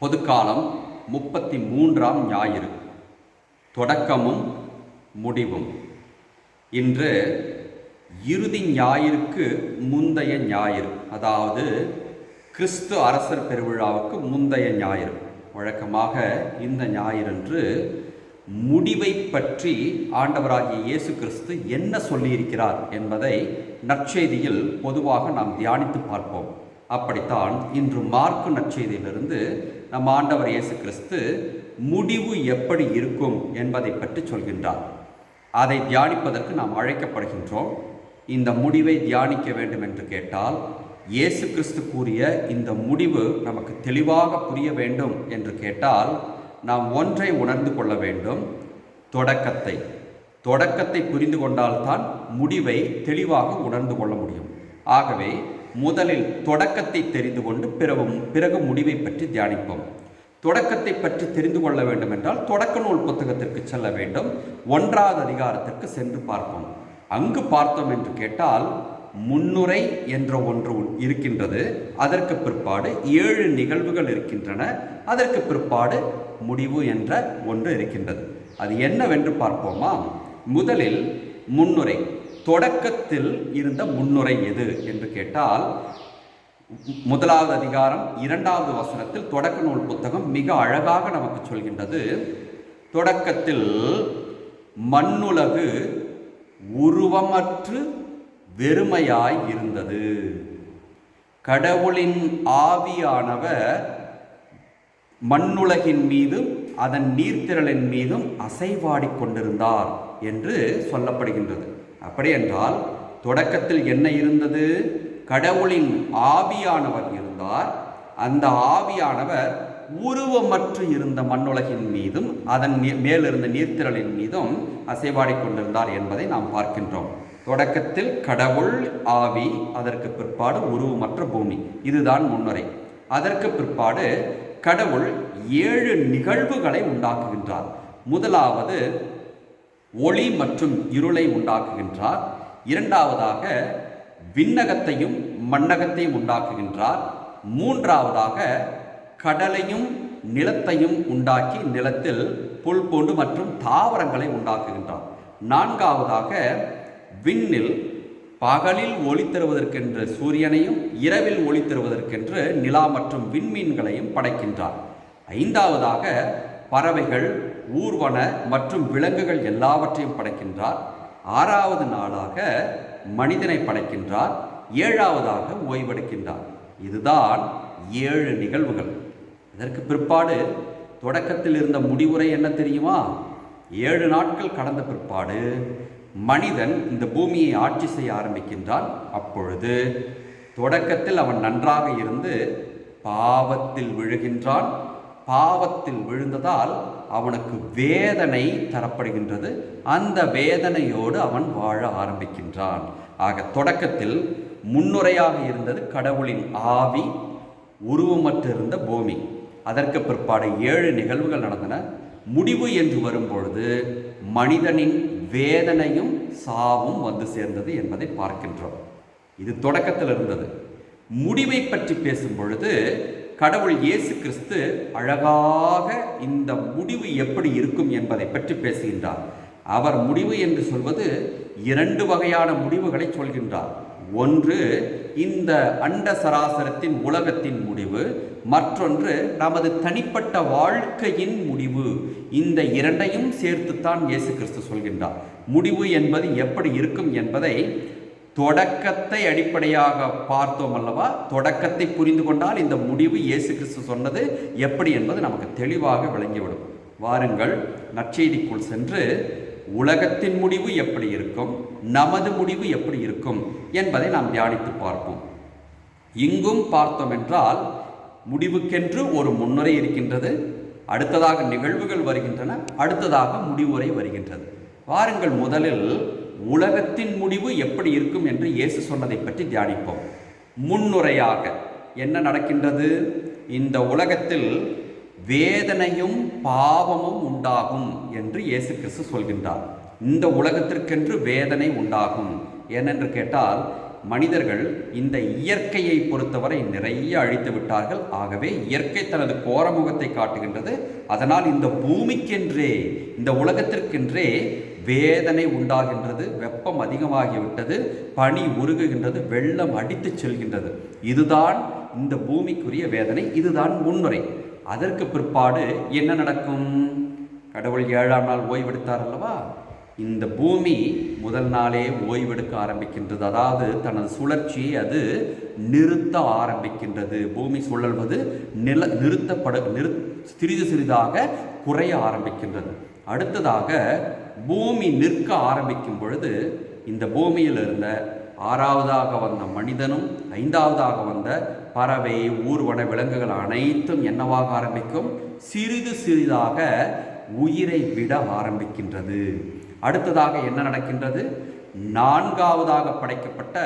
பொதுக்காலம் முப்பத்தி மூன்றாம் ஞாயிறு. தொடக்கமும் முடிவும். இன்று இறுதி ஞாயிற்கு முந்தைய ஞாயிறு. அதாவது கிறிஸ்து அரசர் பெருவிழாவுக்கு முந்தைய ஞாயிறு. வழக்கமாக இந்த ஞாயிறன்று முடிவை பற்றி ஆண்டவராகிய இயேசு கிறிஸ்து என்ன சொல்லியிருக்கிறார் என்பதை நற்செய்தியில் பொதுவாக நாம் தியானித்து பார்ப்போம். அப்படித்தான் இன்று மார்க்கு நற்செய்தியிலிருந்து நம் ஆண்டவர் இயேசு கிறிஸ்து முடிவு எப்படி இருக்கும் என்பதை பற்றி சொல்கின்றார். அதை தியானிப்பதற்கு நாம் அழைக்கப்படுகின்றோம். இந்த முடிவை தியானிக்க வேண்டும் என்று கேட்டால் இயேசு கிறிஸ்து கூறிய இந்த முடிவு நமக்கு தெளிவாக புரிய வேண்டும் என்று கேட்டால் நாம் ஒன்றை உணர்ந்து கொள்ள வேண்டும். தொடக்கத்தை. தொடக்கத்தை புரிந்து கொண்டால்தான் முடிவை தெளிவாக உணர்ந்து கொள்ள முடியும். ஆகவே முதலில் தொடக்கத்தை தெரிந்து கொண்டு பிறகு பிறகு முடிவை பற்றி தியானிப்போம். தொடக்கத்தை பற்றி தெரிந்து கொள்ள வேண்டும் என்றால் தொடக்க நூல் புத்தகத்திற்கு செல்ல வேண்டும். ஒன்றாவது அதிகாரத்திற்கு சென்று பார்ப்போம். அங்கு பார்த்தோம் என்று கேட்டால் முன்னுரை என்ற ஒன்று இருக்கின்றது. அதற்கு பிற்பாடு ஏழு நிகழ்வுகள் இருக்கின்றன. அதற்கு பிற்பாடு முடிவு என்ற ஒன்று இருக்கின்றது. அது என்னவென்று பார்ப்போமா? முதலில் முன்னுரை. தொடக்கத்தில் இருந்த முன்னுரை எது என்று கேட்டால் முதலாவது அதிகாரம் இரண்டாவது வசனத்தில் தொடக்க நூல் புத்தகம் மிக அழகாக நமக்கு சொல்கின்றது. தொடக்கத்தில் மண்ணுலகு உருவமற்று வெறுமையாய் இருந்தது. கடவுளின் ஆவியானவர் மண்ணுலகின் மீதும் அதன் நீர்த்திரளின் மீதும் அசைவாடி கொண்டிருந்தார் என்று சொல்லப்படுகின்றது. அப்படியென்றால் தொடக்கத்தில் என்ன இருந்தது? கடவுளின் ஆவியானவர் இருந்தார். அந்த ஆவியானவர் உருவமற்று இருந்த மண்ணுலகின் மீதும் அதன் மேலிருந்த நீர்த்திரளின் மீதும் அசைவாடி கொண்டிருந்தார் என்பதை நாம் பார்க்கின்றோம். தொடக்கத்தில் கடவுள் ஆவி அதற்கு பிற்பாடு உருவமற்ற பூமி. இதுதான் முன்னுரை. அதற்கு பிற்பாடு கடவுள் ஏழு நிகழ்வுகளை உண்டாக்குகின்றார். முதலாவது ஒளி மற்றும் இருளை உண்டாக்குகின்றார். இரண்டாவதாக விண்ணகத்தையும் மண்ணகத்தையும் உண்டாக்குகின்றார். மூன்றாவதாக கடலையும் நிலத்தையும் உண்டாக்கி நிலத்தில் புல் பூண்டு மற்றும் தாவரங்களை உண்டாக்குகின்றார். நான்காவதாக விண்ணில் பகலில் ஒளி தருவதற்கென்று சூரியனையும் இரவில் ஒளி தருவதற்கென்று நிலா மற்றும் விண்மீன்களையும் படைக்கின்றார். ஐந்தாவதாக பறவைகள் ஊர்வன மற்றும் விலங்குகள் எல்லாவற்றையும் படைக்கின்றார். ஆறாவது நாளாக மனிதனை படைக்கின்றார். ஏழாவதாக ஓய்வெடுக்கின்றார். இதுதான் ஏழு நிகழ்வுகள். இதற்கு பிற்பாடு தொடக்கத்தில் இருந்த முடிவுரை என்ன தெரியுமா? ஏழு நாட்கள் கடந்த பிற்பாடு மனிதன் இந்த பூமியை ஆட்சி செய்ய ஆரம்பிக்கின்றான். அப்பொழுது தொடக்கத்தில் அவன் நன்றாக இருந்து பாவத்தில் விழுகின்றான். பாவத்தில் விழுந்ததால் அவனுக்கு வேதனை தரப்படுகின்றது. அந்த வேதனையோடு அவன் வாழ ஆரம்பிக்கின்றான். ஆக தொடக்கத்தில் முன்னுரையாக இருந்தது கடவுளின் ஆவி உருவமற்றிருந்த பூமி. அதற்கு பிற்பாடு ஏழு நிகழ்வுகள் நடந்தன. முடிவு என்று வரும்பொழுது மனிதனின் வேதனையும் சாவும் வந்து சேர்ந்தது என்பதை பார்க்கின்றோம். இது தொடக்கத்தில் இருந்தது. முடிவை பற்றி பேசும் பொழுது கடவுள் இயேசு கிறிஸ்து அழகாக இந்த முடிவு எப்படி இருக்கும் என்பதை பற்றி பேசுகின்றார். அவர் முடிவு என்று சொல்வது இரண்டு வகையான முடிவுகளை சொல்கின்றார். ஒன்று இந்த அண்ட சராசரத்தின் உலகத்தின் முடிவு. மற்றொன்று நமது தனிப்பட்ட வாழ்க்கையின் முடிவு. இந்த இரண்டையும் சேர்த்துத்தான் இயேசு கிறிஸ்து சொல்கின்றார். முடிவு என்பது எப்படி இருக்கும் என்பதை தொடக்கத்தை அடிப்படையாக பார்த்தோம் அல்லவா? தொடக்கத்தை புரிந்து கொண்டால் இந்த முடிவு இயேசு கிறிஸ்து சொன்னது எப்படி என்பது நமக்கு தெளிவாக விளங்கிவிடும். வாருங்கள் நற்செய்திக்குள் சென்று உலகத்தின் முடிவு எப்படி இருக்கும் நமது முடிவு எப்படி இருக்கும் என்பதை நாம் தியானித்து பார்ப்போம். இங்கும் பார்த்தோம் என்றால் முடிவுக்கென்று ஒரு முன்னுரை இருக்கின்றது அடுத்ததாக நிகழ்வுகள் வருகின்றன அடுத்ததாக முடிவுரை வருகின்றது. வாருங்கள் முதலில் உலகத்தின் முடிவு எப்படி இருக்கும் என்று இயேசு சொன்னதை பற்றி தியானிப்போம். முன்னுரையாக என்ன நடக்கின்றது? இந்த உலகத்தில் வேதனையும் பாவமும் உண்டாகும் என்று இயேசு கிறிஸ்து சொல்கின்றார். இந்த உலகத்திற்கென்று வேதனை உண்டாகும். ஏனென்று கேட்டால் மனிதர்கள் இந்த இயற்கையை பொறுத்தவரை நிறைய அழித்து விட்டார்கள். ஆகவே இயற்கை தனது கோரமுகத்தை காட்டுகின்றது. அதனால் இந்த பூமிக்கென்றே இந்த உலகத்திற்கென்றே வேதனை உண்டாகின்றது வெப்பம் அதிகமாகிவிட்டது பனி உருகுகின்றது வெள்ளம் அடித்து செல்கின்றது. இதுதான் இந்த பூமிக்குரிய வேதனை இதுதான் முன்னுரை. அதற்கு பிற்பாடு என்ன நடக்கும்? கடவுள் ஏழாம் நாள் ஓய்வெடுத்தார் அல்லவா? இந்த பூமி முதல் நாளே ஓய்வெடுக்க ஆரம்பிக்கின்றது. அதாவது தனது சுழற்சியை அது நிறுத்த ஆரம்பிக்கின்றது. பூமி சுழல்வது நில நிறுத்தப்பட நிறு சிறிது சிறிதாக குறைய ஆரம்பிக்கின்றது. அடுத்ததாக பூமி நிற்க ஆரம்பிக்கும் பொழுது இந்த பூமியில் இருந்த ஆறாவதாக வந்த மனிதனும் ஐந்தாவதாக வந்த பறவை ஊர்வன விலங்குகள் அனைத்தும் என்னவாக ஆரம்பிக்கும்? சிறிது சிறிதாக உயிரை விட ஆரம்பிக்கின்றது. அடுத்ததாக என்ன நடக்கின்றது? நான்காவதாக படைக்கப்பட்ட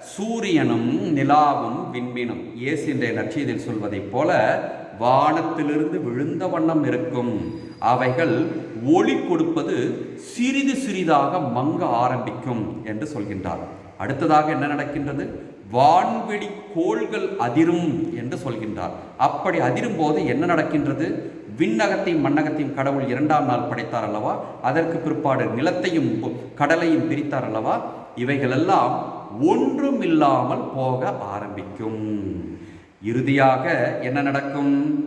சூரியனும் நிலாவும் விண்மீனும். இயேசு இன்றைய நற்செய்தியில் சொல்வதைப் போல வானத்திலிருந்து விழுந்த வண்ணம் இருக்கும். அவைகள் ஒளி கொடுப்பது சிறிது சிறிதாக மங்க ஆரம்பிக்கும் என்று சொல்கின்றார். அடுத்ததாக என்ன நடக்கின்றது? வான்வெளி கோள்கள் அதிரும் என்று சொல்கின்றார். அப்படி அதிரும் போது என்ன நடக்கின்றது? விண்ணகத்தையும் மண்ணகத்தையும் கடவுள் இரண்டாம் நாள் படைத்தார் அல்லவா? அதற்கு பிற்பாடு நிலத்தையும் கடலையும் பிரித்தார் அல்லவா? இவைகளெல்லாம் ஒன்றும் இல்லாமல் போக ஆரம்பிக்கும். இறுதியாக என்ன நடக்கும்?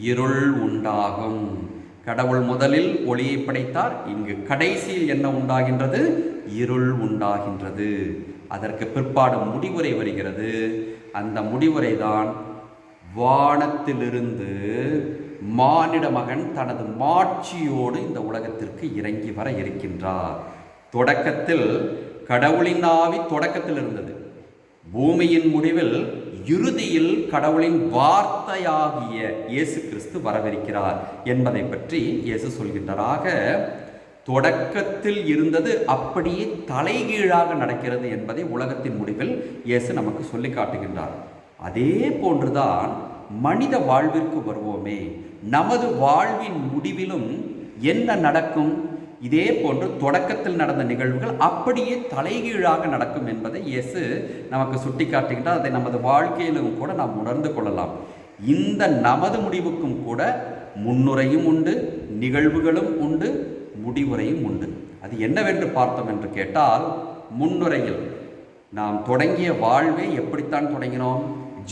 இருள் உண்டாகும். கடவுள் முதலில் ஒளியை படைத்தார். இங்கு கடைசியில் என்ன உண்டாகின்றது? இருள் உண்டாகின்றது. அதற்கு பிற்பாடு முடிவுரை வருகிறது. அந்த முடிவுரை தான் வானத்திலிருந்து மானிட மகன் தனது மாட்சியோடு இந்த உலகத்திற்கு இறங்கி வர இருக்கின்றார். தொடக்கத்தில் கடவுளின் ஆவி தொடக்கத்தில் இருந்தது. பூமியின் முடிவில் இறுதியில் கடவுளின் வார்த்தையாகிய இயேசு கிறிஸ்து வரவிருக்கிறார் என்பதை பற்றி இயேசு சொல்கின்றாராக தொடக்கத்தில் இருந்தது அப்படியே தலைகீழாக நடக்கிறது என்பதை உலகத்தின் முடிவில் இயேசு நமக்கு சொல்லி காட்டுகின்றார். அதே போன்றுதான் மனித வாழ்விற்கு வருவோமே நமது வாழ்வின் முடிவிலும் என்ன நடக்கும்? இதே போன்று தொடக்கத்தில் நடந்த நிகழ்வுகள் அப்படியே தலைகீழாக நடக்கும் என்பதை இயேசு நமக்கு சுட்டி அதை நமது வாழ்க்கையிலும் கூட நாம் உணர்ந்து கொள்ளலாம். இந்த நமது முடிவுக்கும் கூட முன்னுரையும் உண்டு நிகழ்வுகளும் உண்டு முடிவுரையும் உண்டு. அது என்னவென்று பார்த்தோம் என்று கேட்டால் முன்னுரையில் நாம் தொடங்கிய வாழ்வே எப்படித்தான் தொடங்கினோம்?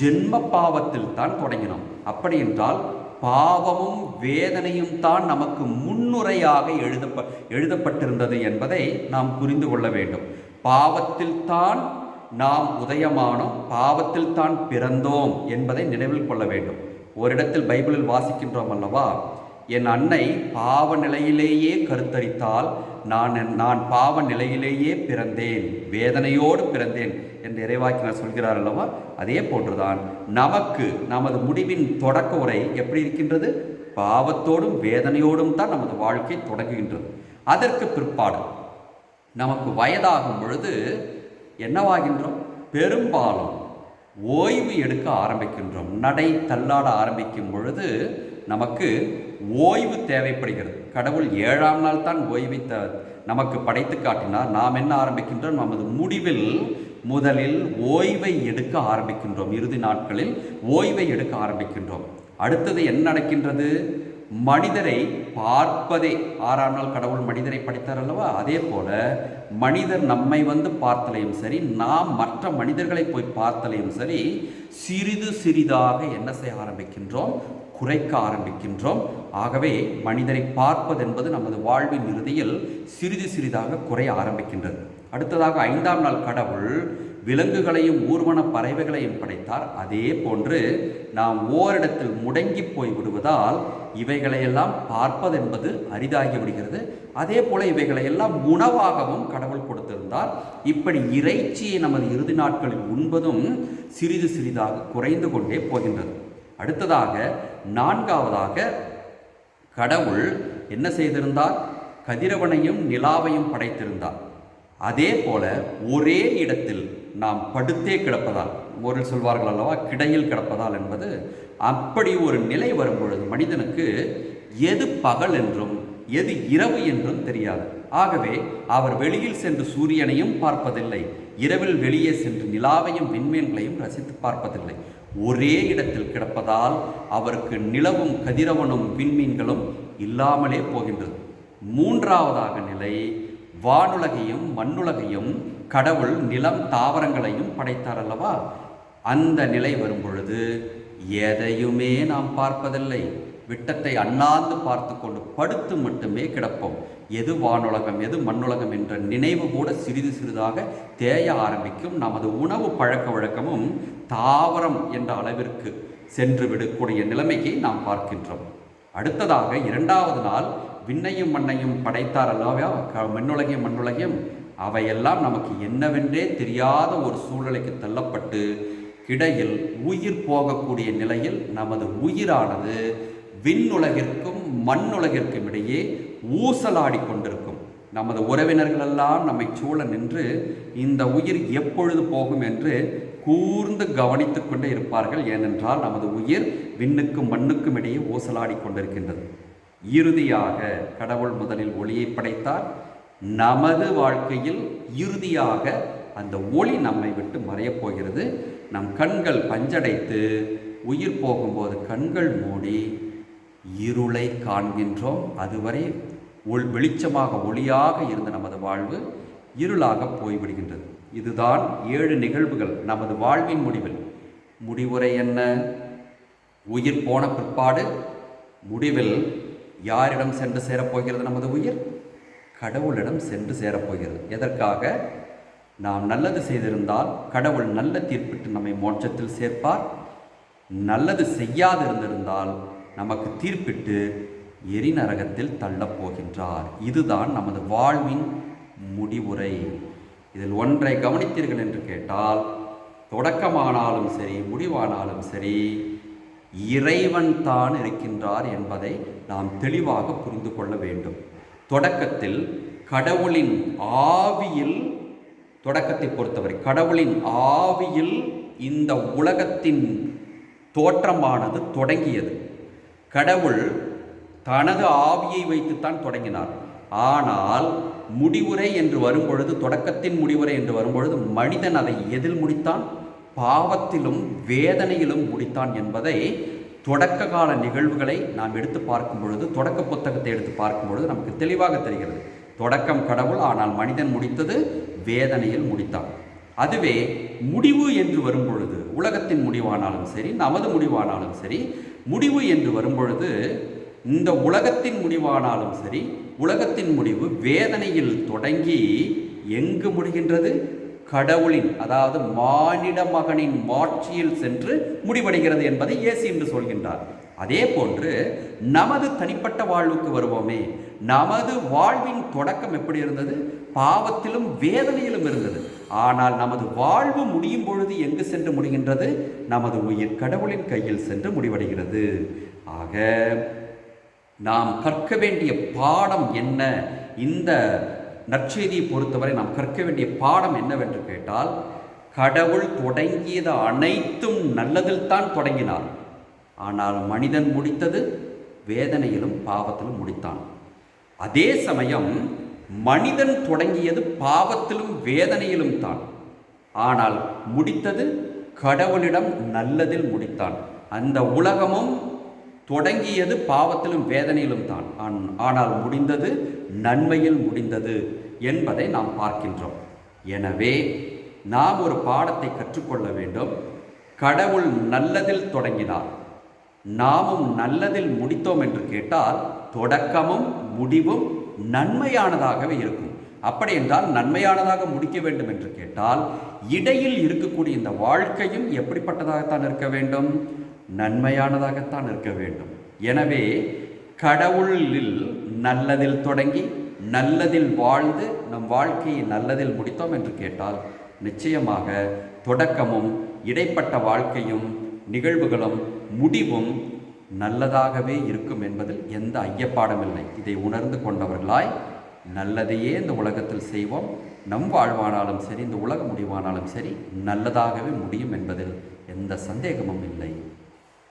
ஜென்ம பாவத்தில் தான் தொடங்கினோம். அப்படி என்றால் பாவமும் வேதனையும் தான் நமக்கு முன்னுரையாக எழுதப்ப எழுதப்பட்டிருந்தது என்பதை நாம் புரிந்து கொள்ள வேண்டும். பாவத்தில் தான் நாம் உதயமானோம் பாவத்தில் தான் பிறந்தோம் என்பதை நினைவில் கொள்ள வேண்டும். ஓரிடத்தில் பைபிளில் வாசிக்கின்றோம் அல்லவா? என் அன்னை பாவ நிலையிலேயே கருத்தரித்தால் நான் என்- நான் பாவ நிலையிலேயே பிறந்தேன் வேதனையோடு பிறந்தேன் என்று இறைவாக்கினர் சொல்கிறார் அல்லவா? அதே போன்றுதான் நமக்கு நமது முடிவின் தொடக்க உரை எப்படி இருக்கின்றது? பாவத்தோடும் வேதனையோடும் தான் நமது வாழ்க்கை தொடங்குகின்றது. அதற்கு பிற்பாடு நமக்கு வயதாகும் பொழுது என்னவாகின்றோம்? பெரும்பாலும் ஓய்வு எடுக்க ஆரம்பிக்கின்றோம். நடை தள்ளாட ஆரம்பிக்கும் பொழுது நமக்கு ஓய்வு தேவைப்படுகிறது. கடவுள் ஏழாம் நாள் தான் ஓய்வை த நமக்கு படைத்து காட்டினார். நாம் என்ன ஆரம்பிக்கின்றோம்? நமது முடிவில் முதலில் ஓய்வை எடுக்க ஆரம்பிக்கின்றோம். இறுதி நாட்களில் ஓய்வை எடுக்க ஆரம்பிக்கின்றோம். அடுத்தது என்ன நடக்கின்றது? மனிதரை பார்ப்பதே. ஆறாம் நாள் கடவுள் மனிதரை படைத்தார் அல்லவா? அதே போல மனிதர் நம்மை வந்து பார்த்தலையும் சரி நாம் மற்ற மனிதர்களை போய் பார்த்தலையும் சரி சிறிது சிறிதாக என்ன செய்ய ஆரம்பிக்கின்றோம்? குறைக்க ஆரம்பிக்கின்றோம். ஆகவே மனிதரை பார்ப்பது என்பது நமது வாழ்வின் இறுதியில் சிறிது சிறிதாக குறைய ஆரம்பிக்கின்றது. அடுத்ததாக ஐந்தாம் நாள் கடவுள் விலங்குகளையும் ஊர்வன பறவைகளையும் படைத்தார். அதே போன்று நாம் ஓரிடத்தில் முடங்கி போய் விடுவதால் இவைகளையெல்லாம் பார்ப்பதென்பது அரிதாகி விடுகிறது. அதே போல இவைகளையெல்லாம் உணவாகவும் கடவுள் கொடுத்திருந்தார். இப்படி இறைச்சியை நமது இறுதி நாட்களில் உண்பதும் சிறிது சிறிதாக குறைந்து கொண்டே போகின்றது. அடுத்ததாக நான்காவதாக கடவுள் என்ன செய்திருந்தார்? கதிரவனையும் நிலாவையும் படைத்திருந்தார். அதே போல ஒரே இடத்தில் நாம் படுத்தே கிடப்பதால் ஒரு சொல்வார்கள் அல்லவா? கிடையில் கிடப்பதால் என்பது அப்படி ஒரு நிலை வரும்பொழுது மனிதனுக்கு எது பகல் என்றும் எது இரவு என்றும் தெரியாது. ஆகவே அவர் வெளியில் சென்று சூரியனையும் பார்ப்பதில்லை இரவில் வெளியே சென்று நிலாவையும் விண்மீன்களையும் ரசித்து பார்ப்பதில்லை. ஒரே இடத்தில் கிடப்பதால் அவருக்கு நிலவும் கதிரவனும் விண்மீன்களும் இல்லாமலே போகின்றது. மூன்றாவதாக நிலை வானுலகையும் மண்ணுலகையும் கடவுள் நிலம் தாவரங்களையும் படைத்தார் அல்லவா அந்த நிலை வரும் பொழுது எதையுமே நாம் பார்ப்பதில்லை. விட்டத்தை அண்ணாந்து பார்த்து கொண்டு படுத்து மட்டுமே கிடப்போம். எது வானுலகம் எது மண்ணுலகம் என்ற நினைவு கூட சிறிது சிறிதாக தேய ஆரம்பிக்கும் நமது உணவு பழக்க வழக்கமும் தாவரம் என்ற அளவிற்கு சென்று விடக்கூடிய நிலைமையை நாம் பார்க்கின்றோம். அடுத்ததாக இரண்டாவது நாள் விண்ணையும் மண்ணையும் படைத்தார் அல்லவா? க- மண்ணுலகையும் மண்ணுலகையும் அவையெல்லாம் நமக்கு என்னவென்றே தெரியாத ஒரு சூழ்நிலைக்கு தள்ளப்பட்டு கிடையில் உயிர் போகக்கூடிய நிலையில் நமது உயிரானது விண்ணுலகிற்கும் மண்ணுலகிற்கும் இடையே ஊசலாடி கொண்டிருக்கும் நமது உறவினர்களெல்லாம் நம்மை சூழ நின்று இந்த உயிர் எப்பொழுது போகும் என்று கூர்ந்து கவனித்துக் கொண்டே இருப்பார்கள். ஏனென்றால் நமது உயிர் விண்ணுக்கும் மண்ணுக்கும் இடையே ஊசலாடி கொண்டிருக்கின்றது இறுதியாக கடவுள் முதலில் ஒளியை படைத்தார். நமது வாழ்க்கையில் இறுதியாக அந்த ஒளி நம்மை விட்டு மறையப் போகிறது. நம் கண்கள் பஞ்சடைத்து உயிர் போகும்போது கண்கள் மூடி இருளை காண்கின்றோம். அதுவரை ஒள் வெளிச்சமாக ஒளியாக இருந்த நமது வாழ்வு இருளாக போய்விடுகின்றது. இதுதான் ஏழு நிகழ்வுகள் நமது வாழ்வின் முடிவில். முடிவுரை என்ன? உயிர் போன பிற்பாடு முடிவில் யாரிடம் சென்று சேரப்போகிறது நமது உயிர்? கடவுளிடம் சென்று சேரப்போகிறது எதற்காக? நாம் நல்லது செய்திருந்தால் கடவுள் நல்ல தீர்ப்பிட்டு நம்மை மோட்சத்தில் சேர்ப்பார். நல்லது செய்யாதிருந்திருந்தால் நமக்கு தீர்ப்பிட்டு எரிநரகத்தில் தள்ளப் போகின்றார் இதுதான் நமது வாழ்வின் முடிவுரை. இதில் ஒன்றை கவனித்தீர்கள் என்று கேட்டால் தொடக்கமானாலும் சரி முடிவானாலும் சரி இறைவன் தான் இருக்கின்றார் என்பதை நாம் தெளிவாக புரிந்து கொள்ள வேண்டும். தொடக்கத்தில் கடவுளின் ஆவியில் தொடக்கத்தை பொறுத்தவரை கடவுளின் ஆவியில் இந்த உலகத்தின் தோற்றமானது தொடங்கியது. கடவுள் தனது ஆவியை வைத்துத்தான் தொடங்கினார். ஆனால் முடிவுரை என்று வரும்பொழுது தொடக்கத்தின் முடிவுரை என்று வரும்பொழுது மனிதன் அதை எதில் முடித்தான்? பாவத்திலும் வேதனையிலும் முடித்தான் என்பதை தொடக்க கால நிகழ்வுகளை நாம் எடுத்து பார்க்கும் பொழுது தொடக்க புத்தகத்தை எடுத்து பார்க்கும் பொழுது நமக்கு தெளிவாக தெரிகிறது. தொடக்கம் கடவுள் ஆனால் மனிதன் முடித்தது வேதனையில் முடித்தான். அதுவே முடிவு என்று வரும்பொழுது உலகத்தின் முடிவானாலும் சரி நமது முடிவானாலும் சரி முடிவு என்று வரும்பொழுது இந்த உலகத்தின் முடிவானாலும் சரி உலகத்தின் முடிவு வேதனையில் தொடங்கி எங்கு முடிகின்றது? கடவுளின் அதாவது மானிட மகனின் மாட்சியில் சென்று முடிவடைகிறது என்பதை இயேசு என்று சொல்கின்றார். அதே போன்று நமது தனிப்பட்ட வாழ்வுக்கு வருவோமே நமது வாழ்வின் தொடக்கம் எப்படி இருந்தது? பாவத்திலும் வேதனையிலும் இருந்தது. ஆனால் நமது வாழ்வு முடியும் பொழுது எங்கு சென்று முடிகின்றது? நமது உயிர் கடவுளின் கையில் சென்று முடிவடைகிறது. ஆக நாம் கற்க வேண்டிய பாடம் என்ன? இந்த நற்செய்தியை பொறுத்தவரை நாம் கற்க வேண்டிய பாடம் என்னவென்று கேட்டால் கடவுள் தொடங்கியது அனைத்தும் நல்லதில் தான் தொடங்கினார். ஆனால் மனிதன் முடித்தது வேதனையிலும் பாவத்திலும் முடித்தான். அதே சமயம் மனிதன் தொடங்கியது பாவத்திலும் வேதனையிலும் தான். ஆனால் முடித்தது கடவுளிடம் நல்லதில் முடித்தான். அந்த உலகமும் தொடங்கியது பாவத்திலும் வேதனையிலும் தான். ஆன்- ஆனால் முடிந்தது நன்மையில் முடிந்தது என்பதை நாம் பார்க்கின்றோம். எனவே நாம் ஒரு பாடத்தை கற்றுக்கொள்ள வேண்டும். கடவுள் நல்லதில் தொடங்கினார். நாமும் நல்லதில் முடித்தோம் என்று கேட்டால் தொடக்கமும் முடிவும் நன்மையானதாகவே இருக்கும். அப்படி என்றால் நன்மையானதாக முடிக்க வேண்டும் என்று கேட்டால் இடையில் இருக்கக்கூடிய இந்த வாழ்க்கையும் எப்படிப்பட்டதாகத்தான் இருக்க வேண்டும்? நன்மையானதாகத்தான் இருக்க வேண்டும். எனவே கடவுளில் நல்லதில் தொடங்கி நல்லதில் வாழ்ந்து நம் வாழ்க்கையை நல்லதில் முடித்தோம் என்று கேட்டால் நிச்சயமாக தொடக்கமும் இடைப்பட்ட வாழ்க்கையும் நிகழ்வுகளும் முடிவும் நல்லதாகவே இருக்கும் என்பதில் எந்த ஐயப்பாடமில்லை இதை உணர்ந்து கொண்டவர்களாய் நல்லதையே இந்த உலகத்தில் செய்வோம். நம் வாழ்வானாலும் சரி இந்த உலக முடிவானாலும் சரி நல்லதாகவே முடியும் என்பதில் எந்த சந்தேகமும் இல்லை.